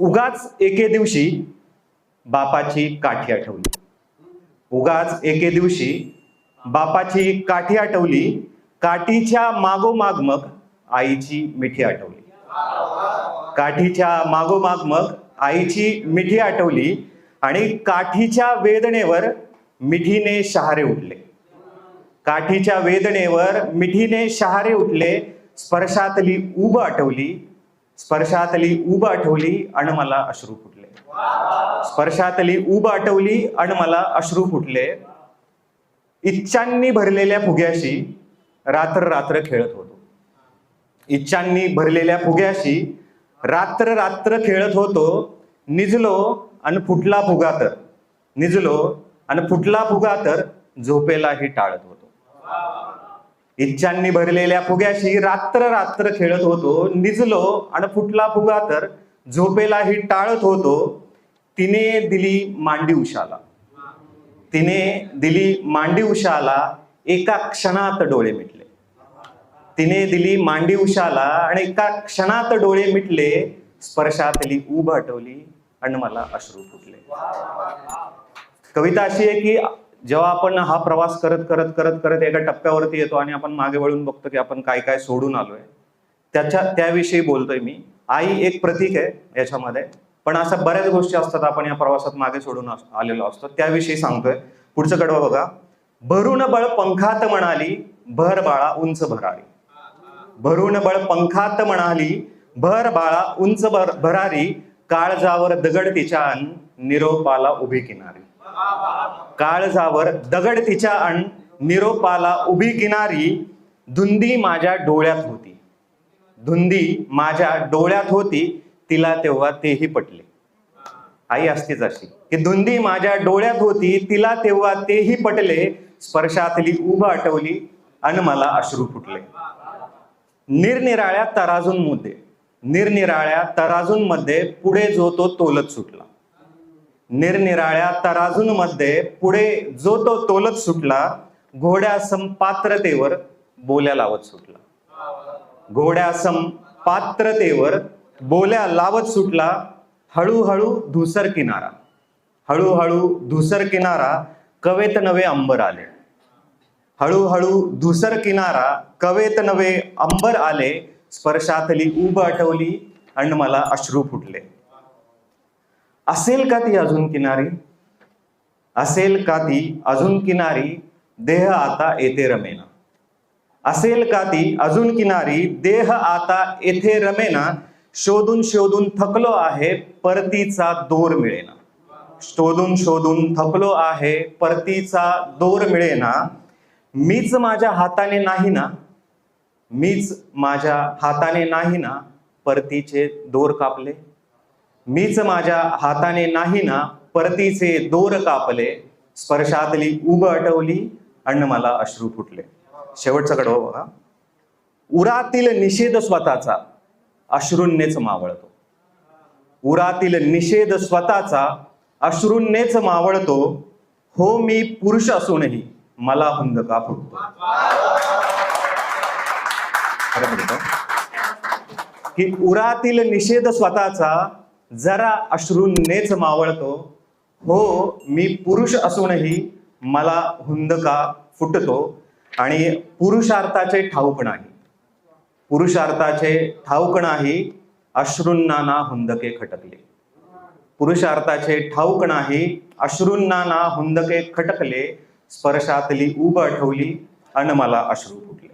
उगाच एके दिवशी बापाची काठी आठवली. उगाच एके दिवशी बापाची काठी आठवली काठीच्या मागोमाग मग आईची मिठी आठवली. काठीच्या मागोमाग मग आईची मिठी आठवली आणि काठीच्या वेदनेवर मिठीने शहारे उठले. काठीच्या वेदनेवर मिठीने शहारे उठले स्पर्शातली उब आठवली स्पर्शातली ऊब आठवली आणि मला अश्रू फुटले. स्पर्शातली ऊब आठवली आणि मला अश्रू फुटले. इच्छांनी भरलेल्या फुग्याशी रात्र रात्र खेळत होतो. इच्छांनी भरलेल्या फुग्याशी रात्र रात्र खेळत होतो. निजलो आणि फुटला फुगा तर निजलो आणि फुटला फुगा तर झोपेलाही टाळत होतो. इच्छांनी भरलेल्या फुग्याशी रात्र रात्र खेळत होतो. निजलो आणि फुटला फुगा तर झोपेलाही टाळत होतो. तिने दिली मांडी उशाला. तिने दिली मांडी उशाला एका क्षणात डोळे मिटले. तिने दिली मांडी उशाला आणि एका क्षणात डोळे मिटले. स्पर्शातली ऊब हटवली आणि मला अश्रू फुटले. कविता अशी आहे की जेव्हा आपण हा प्रवास करत करत करत करत एका टप्प्यावरती येतो आणि आपण मागे वळून बघतो की आपण काय काय सोडून आलोय त्याच्या त्याविषयी बोलतोय मी. आई एक प्रतीक आहे याच्यामध्ये पण अशा बऱ्याच गोष्टी असतात आपण या प्रवासात मागे सोडून आलेलो असतो. त्याविषयी सांगतोय. पुढचं कडवा बघा. भरून बळ पंखात म्हणाली भर बाळा उंच भरारी. भरून बळ पंखात म्हणाली भर बाळा उंच भर भरारी. काळजावर दगड तिच्या निरोपाला उभी किनारी. काळजावर दगड तिच्या अण निरोपाला उभी किनारी धुंदी माझ्या डोळ्यात होती. धुंदी माझ्या डोळ्यात होती तिला तेव्हा तेही पटले. आई असतीच अशी की धुंदी माझ्या डोळ्यात होती तिला तेव्हा तेही पटले स्पर्शातली उभ आठवली आणि मला अश्रू फुटले. निरनिराळ्या तराजून मुद्दे निरनिराळ्या तराजूंमध्ये पुढे जो तो तोलत सुटला. निरनिराळ्या तराजूंमध्ये पुढे जो तो तोलत सुटला घोड्या पात्रतेवर बोल्या लावत सुटला. घोड्या पात्रतेवर बोल्या लावत सुटला हळूहळू धुसर किनारा. हळूहळू धुसर किनारा कवेत नवे अंबर आले. हळूहळू धुसर किनारा कवेत नवे अंबर आले. स्पर्शातली उब आठवली आणि मला अश्रू फुटले. असेल का ती अजून किनारी? असेल का ती अजून किनारी? देह आता येथे रमेना. असेल का ती अजून किनारी? देह आता येथे रमेना. शोधून शोधून थकलो आहे परतीचा दोर मिळेना. शोधून शोधून थकलो आहे परतीचा दोर मिळेना. मीच माझ्या हाताने नाही ना? मीच माझ्या हाताने नाही ना? परतीचे दोर कापले? मीच माझ्या हाताने नाही ना परतीचे दोर कापले स्पर्शातली उब अटवली आणि मला अश्रू फुटले. शेवटचा कडवा बघा. उरातील निषेध स्वतःचा अश्रूंनेच मावळतो. उरातील निषेध स्वतःचा अश्रूंनेच मावळतो. हो मी पुरुष असूनही मला हुंदका फुटतो. की उरातील निषेध स्वतःचा जरा अश्रूंनेच मावळतो. हो मी पुरुष असूनही मला हुंदका फुटतो आणि पुरुषार्थाचे ठाऊक नाही. पुरुषार्थाचे ठाऊक नाही अश्रूंना ना हुंदके खटकले. पुरुषार्थाचे ठाऊक नाही अश्रूंना ना हुंदके खटकले स्पर्शातली ऊब आठवली अन मला अश्रू फुटले.